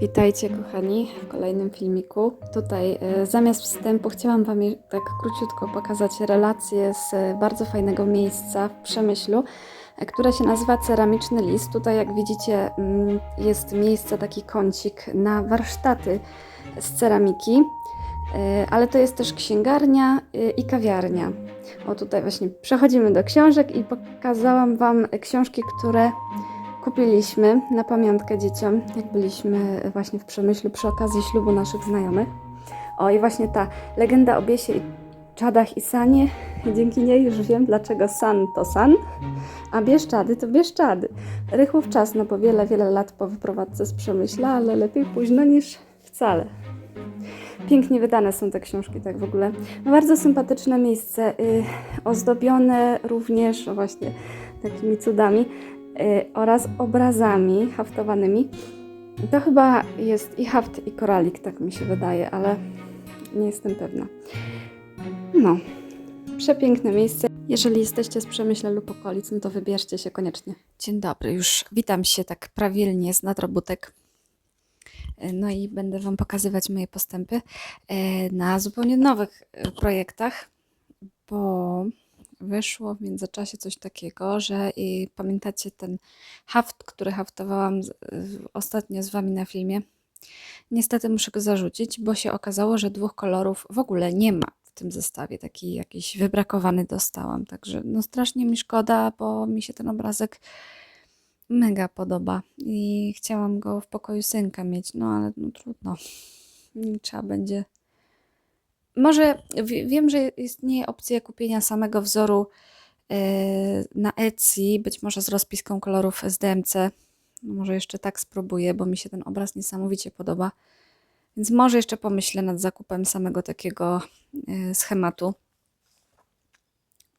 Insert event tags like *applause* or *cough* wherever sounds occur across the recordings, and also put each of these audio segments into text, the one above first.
Witajcie kochani w kolejnym filmiku. Tutaj e, zamiast wstępu chciałam Wam tak króciutko pokazać relację z bardzo fajnego miejsca w Przemyślu, e, które się nazywa Ceramiczny List. Tutaj jak widzicie mm, jest miejsce, taki kącik na warsztaty z ceramiki, e, ale to jest też księgarnia i kawiarnia. O tutaj właśnie przechodzimy do książek i pokazałam Wam książki, które kupiliśmy na pamiątkę dzieciom, jak byliśmy właśnie w Przemyślu przy okazji ślubu naszych znajomych. O i właśnie ta legenda o Biesie i czadach i sanie, dzięki niej już wiem dlaczego san to san, a Bieszczady to Bieszczady. Rychłów czas, no bo wiele, wiele lat po wyprowadzce z Przemyśla, ale lepiej późno niż wcale. Pięknie wydane są te książki, tak w ogóle. No, bardzo sympatyczne miejsce, y, ozdobione również właśnie takimi cudami oraz obrazami haftowanymi. To chyba jest i haft, i koralik, tak mi się wydaje, ale nie jestem pewna. No, przepiękne miejsce. Jeżeli jesteście z Przemyśla lub okolic, no to wybierzcie się koniecznie. Dzień dobry, już witam się tak prawilnie z nadrobótek. Y, No i będę Wam pokazywać moje postępy y, na zupełnie nowych y, projektach, bo wyszło w międzyczasie coś takiego, że i pamiętacie ten haft, który haftowałam ostatnio z Wami na filmie? Niestety muszę go zarzucić, bo się okazało, że dwóch kolorów w ogóle nie ma w tym zestawie. Taki jakiś wybrakowany dostałam. Także no strasznie mi szkoda, bo mi się ten obrazek mega podoba i chciałam go w pokoju synka mieć, no ale no trudno. Trzeba będzie może wie- wiem, że istnieje opcja kupienia samego wzoru e, na Etsy, być może z rozpiską kolorów z DMC. No może jeszcze tak spróbuję, bo mi się ten obraz niesamowicie podoba. Więc może jeszcze pomyślę nad zakupem samego takiego e, schematu.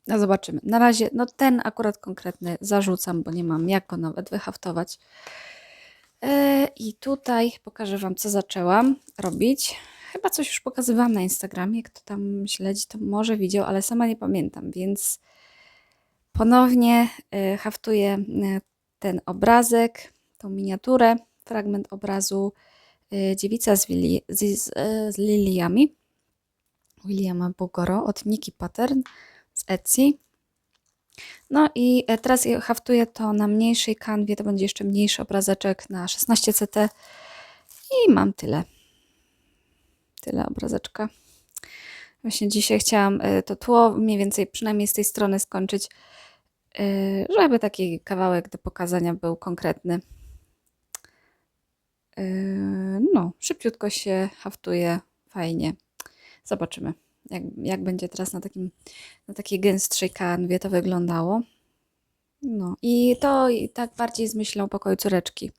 No zobaczymy. Na razie, no ten akurat konkretny zarzucam, bo nie mam jak go nawet wyhaftować. E, I tutaj pokażę Wam, co zaczęłam robić. Chyba coś już pokazywałam na Instagramie. Kto tam śledzi, to może widział, ale sama nie pamiętam, więc ponownie e, haftuję e, ten obrazek, tą miniaturę, fragment obrazu e, Dziewica z, Wili, z, z, z liliami Williama Bugoro od Niki Pattern z Etsy. No i teraz haftuję to na mniejszej kanwie, to będzie jeszcze mniejszy obrazeczek na 16 CT i mam tyle. Tyle obrazeczka. Właśnie dzisiaj chciałam e, to tło mniej więcej przynajmniej z tej strony skończyć, e, żeby taki kawałek do pokazania był konkretny. E, No, szybciutko się haftuje, fajnie. Zobaczymy, jak, jak będzie teraz na, takim, na takiej gęstszej kanwie to wyglądało. No i to i tak bardziej z myślą pokoju córeczki.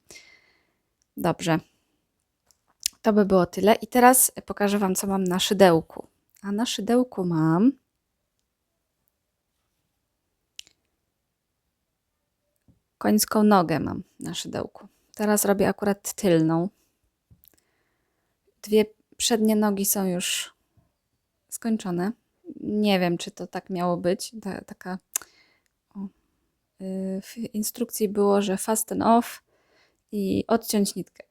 Dobrze. To by było tyle. I teraz pokażę Wam, co mam na szydełku. A na szydełku mam końską nogę mam na szydełku. Teraz robię akurat tylną. Dwie przednie nogi są już skończone. Nie wiem, czy to tak miało być. Ta, taka o, y, w instrukcji było, że fasten off i odciąć nitkę.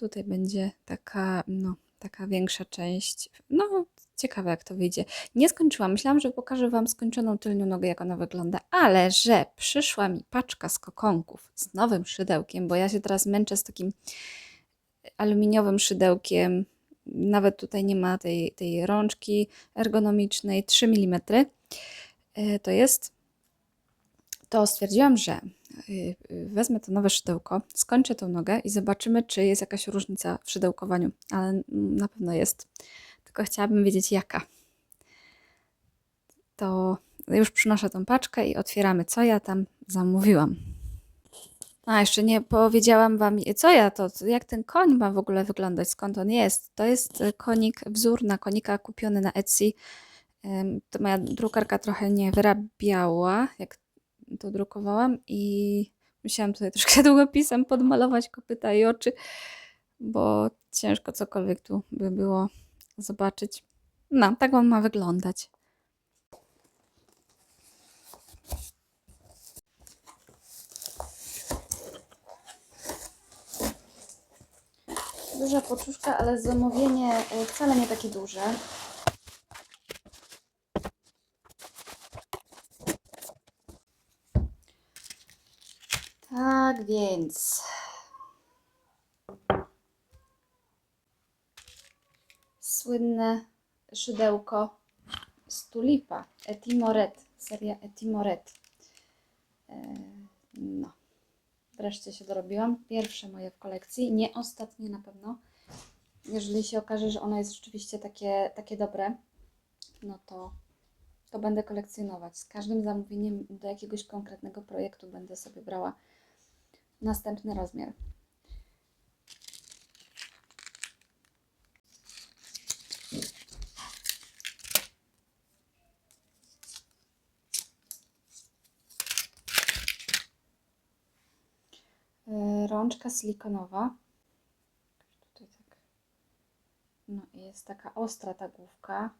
Tutaj będzie taka, no, taka większa część. No, ciekawe jak to wyjdzie. Nie skończyłam. Myślałam, że pokażę Wam skończoną tylnią nogę, jak ona wygląda, ale że przyszła mi paczka z kokonków z nowym szydełkiem, bo ja się teraz męczę z takim aluminiowym szydełkiem. Nawet tutaj nie ma tej, tej rączki ergonomicznej, 3 mm to jest. To stwierdziłam, że y, y, wezmę to nowe szydełko, skończę tą nogę i zobaczymy, czy jest jakaś różnica w szydełkowaniu. Ale na pewno jest. Tylko chciałabym wiedzieć, jaka. To już przynoszę tą paczkę i otwieramy, co ja tam zamówiłam. A, jeszcze nie powiedziałam Wam, co ja to, jak ten koń ma w ogóle wyglądać, skąd on jest. To jest e, konik, wzór na konika kupiony na Etsy. To moja drukarka trochę nie wyrabiała, jak to drukowałam i musiałam tutaj *laughs* troszkę długopisem podmalować kopyta i oczy, bo ciężko cokolwiek tu by było zobaczyć. No, tak on ma wyglądać. Duża poczuszka, ale zamówienie wcale nie takie duże. Tak więc. Słynne szydełko z tulipa. Etimoret. Seria Etimoret. E, No. Wreszcie się dorobiłam. Pierwsze moje w kolekcji. Nie ostatnie na pewno. Jeżeli się okaże, że ono jest rzeczywiście takie, takie dobre, no to, to będę kolekcjonować. Z każdym zamówieniem do jakiegoś konkretnego projektu będę sobie brała następny rozmiar. Yy, Rączka silikonowa. Tak. No i jest taka ostra ta główka.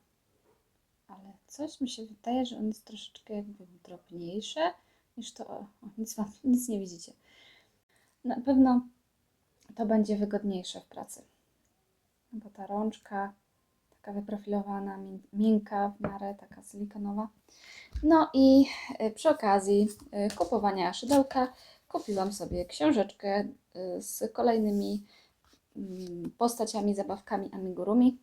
Ale coś mi się wydaje, że on jest troszeczkę jakby drobniejszy niż to. O, nic, wam, nic nie widzicie. Na pewno to będzie wygodniejsze w pracy. No Bo ta rączka taka wyprofilowana, mię- miękka w miarę, taka silikonowa. No i y, przy okazji y, kupowania szydełka kupiłam sobie książeczkę y, z kolejnymi mm, postaciami, zabawkami amigurumi.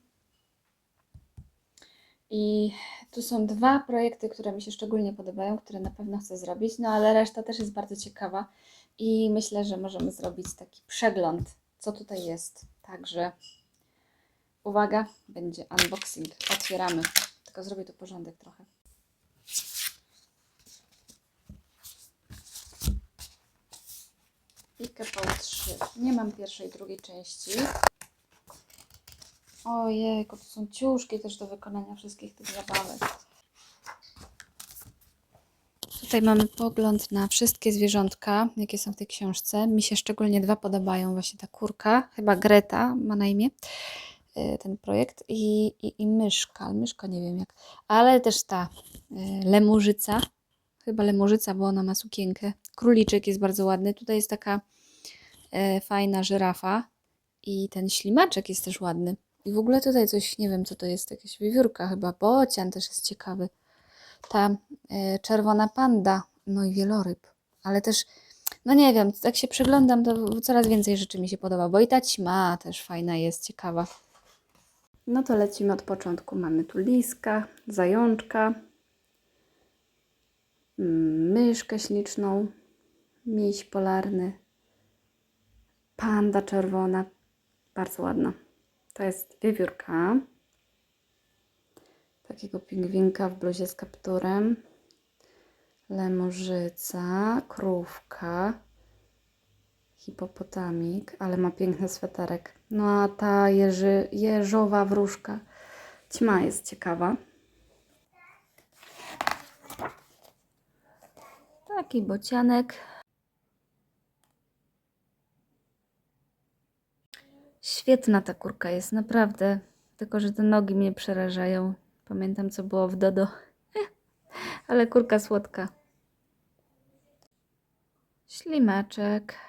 I tu są dwa projekty, które mi się szczególnie podobają, które na pewno chcę zrobić, no ale reszta też jest bardzo ciekawa i myślę, że możemy zrobić taki przegląd, co tutaj jest. Także uwaga, będzie unboxing. Otwieramy. Tylko zrobię tu porządek trochę. I Kepał 3. Nie mam pierwszej, drugiej części. Ojejku, to są ciuszki też do wykonania wszystkich tych zabawek. Tutaj mamy pogląd na wszystkie zwierzątka, jakie są w tej książce. Mi się szczególnie dwa podobają. Właśnie ta kurka, chyba Greta ma na imię y, ten projekt i, i, i myszka, myszka nie wiem jak, ale też ta y, lemurzyca, chyba lemurzyca, bo ona ma sukienkę. Króliczek jest bardzo ładny. Tutaj jest taka e, fajna żyrafa i ten ślimaczek jest też ładny. I w ogóle tutaj coś, nie wiem co to jest, jakaś wiewiórka chyba, bocian też jest ciekawy. Ta e, czerwona panda, no i wieloryb, ale też, no nie wiem, jak się przyglądam, to coraz więcej rzeczy mi się podoba, bo i ta ćma też fajna jest, ciekawa. No to lecimy od początku. Mamy tu liska, zajączka, mm, myszkę śliczną, miś polarny, panda czerwona, bardzo ładna. To jest wiewiórka, takiego pingwinka w bluzie z kapturem, lemurzyca, krówka, hipopotamik, ale ma piękny sweterek. No a ta jeży, jeżowa wróżka, ćma jest ciekawa. Taki bocianek. Świetna ta kurka jest, naprawdę. Tylko, że te nogi mnie przerażają. Pamiętam, co było w Dodo. *laughs* Ale kurka słodka. Ślimaczek.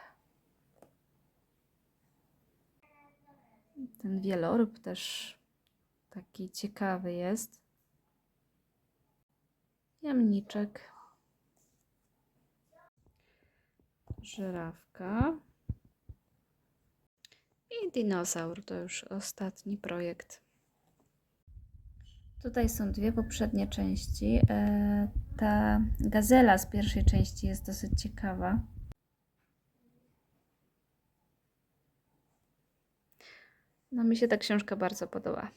Ten wieloryb też taki ciekawy jest. Jamniczek. Żyrawka. I dinozaur to już ostatni projekt. Tutaj są dwie poprzednie części. E, Ta gazela z pierwszej części jest dosyć ciekawa. No, mi się ta książka bardzo podoba.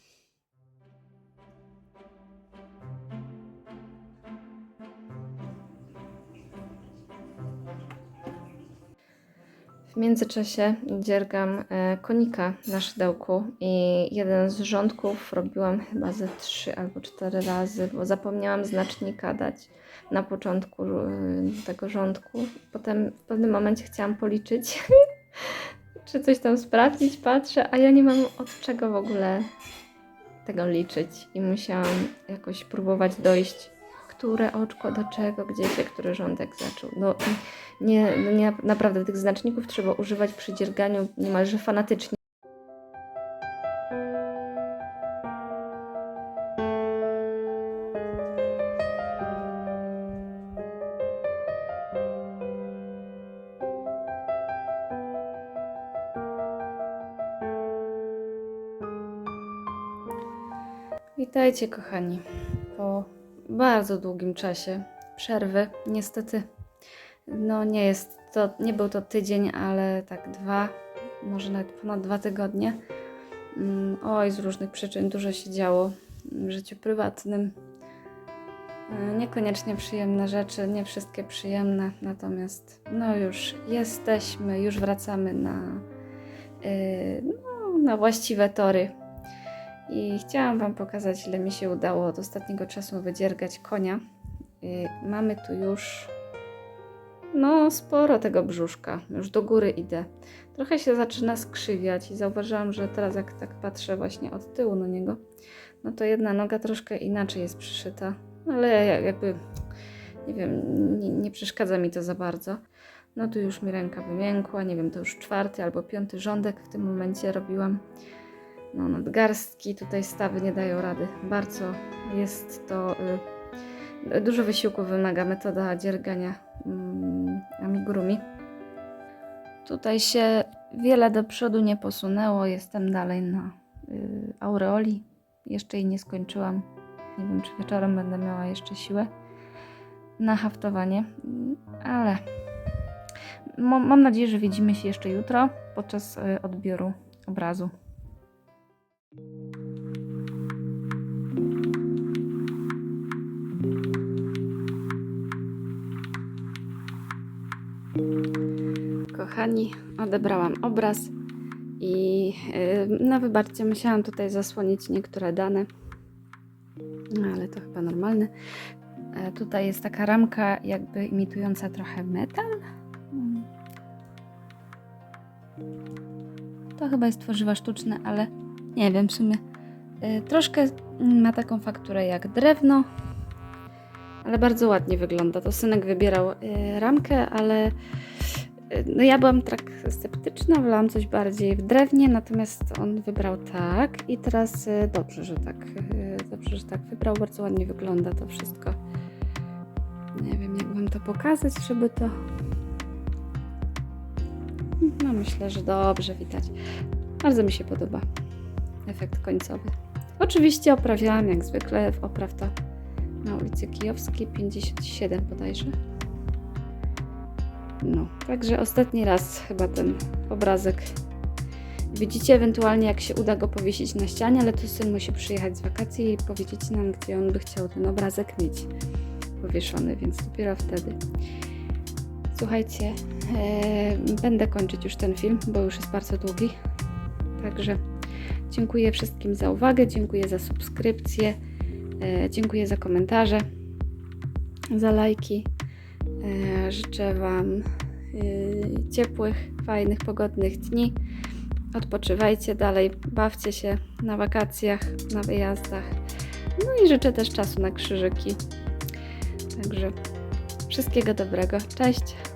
W międzyczasie dziergam e, konika na szydełku i jeden z rządków robiłam chyba ze trzy albo cztery razy, bo zapomniałam znacznika dać na początku e, tego rządku. Potem w pewnym momencie chciałam policzyć, *laughs* czy coś tam sprawdzić, patrzę, a ja nie mam od czego w ogóle tego liczyć i musiałam jakoś próbować dojść, które oczko do czego, gdzie się który rządek zaczął. No, nie, no nie, naprawdę tych znaczników trzeba używać przy dzierganiu niemalże fanatycznie. Witajcie, kochani, po bardzo długim czasie przerwy, niestety, no nie jest to, nie był to tydzień, ale tak dwa, może nawet ponad dwa tygodnie. Mm, Oj, z różnych przyczyn dużo się działo w życiu prywatnym. E, Niekoniecznie przyjemne rzeczy, nie wszystkie przyjemne, natomiast no już jesteśmy, już wracamy na, yy, no, na właściwe tory. I chciałam Wam pokazać, ile mi się udało od ostatniego czasu wydziergać konia. Yy, mamy tu już no sporo tego brzuszka, już do góry idę. Trochę się zaczyna skrzywiać i zauważyłam, że teraz jak tak patrzę właśnie od tyłu na niego, no to jedna noga troszkę inaczej jest przyszyta, ale ja- jakby nie wiem, nie, nie przeszkadza mi to za bardzo. No tu już mi ręka wymiękła, nie wiem, to już czwarty albo piąty rządek w tym momencie robiłam. No nadgarstki, tutaj stawy nie dają rady. Bardzo jest to, y, dużo wysiłku wymaga metoda dziergania mm, amigurumi. Tutaj się wiele do przodu nie posunęło, jestem dalej na y, aureoli. Jeszcze jej nie skończyłam. Nie wiem, czy wieczorem będę miała jeszcze siłę na haftowanie, ale mam nadzieję, że widzimy się jeszcze jutro podczas y, odbioru obrazu. Kochani, odebrałam obraz i yy, no wybaczcie, musiałam tutaj zasłonić niektóre dane, no ale to chyba normalne. E, tutaj jest taka ramka jakby imitująca trochę metal. Mm. To chyba jest tworzywa sztuczne, ale nie wiem w sumie. E, troszkę ma taką fakturę jak drewno, ale bardzo ładnie wygląda. To synek wybierał e, ramkę, ale e, no ja byłam tak sceptyczna, wolałam coś bardziej w drewnie, natomiast on wybrał tak i teraz dobrze, że tak, dobrze, że tak wybrał, bardzo ładnie wygląda to wszystko. Nie wiem, jak wam to pokazać, żeby to... No myślę, że dobrze widać. Bardzo mi się podoba efekt końcowy. Oczywiście oprawiałam jak zwykle w opraw to na ulicy Kijowskiej 57 bodajże. No, także ostatni raz chyba ten obrazek widzicie, ewentualnie jak się uda go powiesić na ścianie, ale tu syn musi przyjechać z wakacji i powiedzieć nam, gdzie on by chciał ten obrazek mieć powieszony, więc dopiero wtedy. Słuchajcie, e, będę kończyć już ten film, bo już jest bardzo długi. Także dziękuję wszystkim za uwagę, dziękuję za subskrypcję, e, dziękuję za komentarze, za lajki. E, życzę Wam e, ciepłych, fajnych, pogodnych dni. Odpoczywajcie dalej, bawcie się na wakacjach, na wyjazdach. No i życzę też czasu na krzyżyki. Także wszystkiego dobrego. Cześć!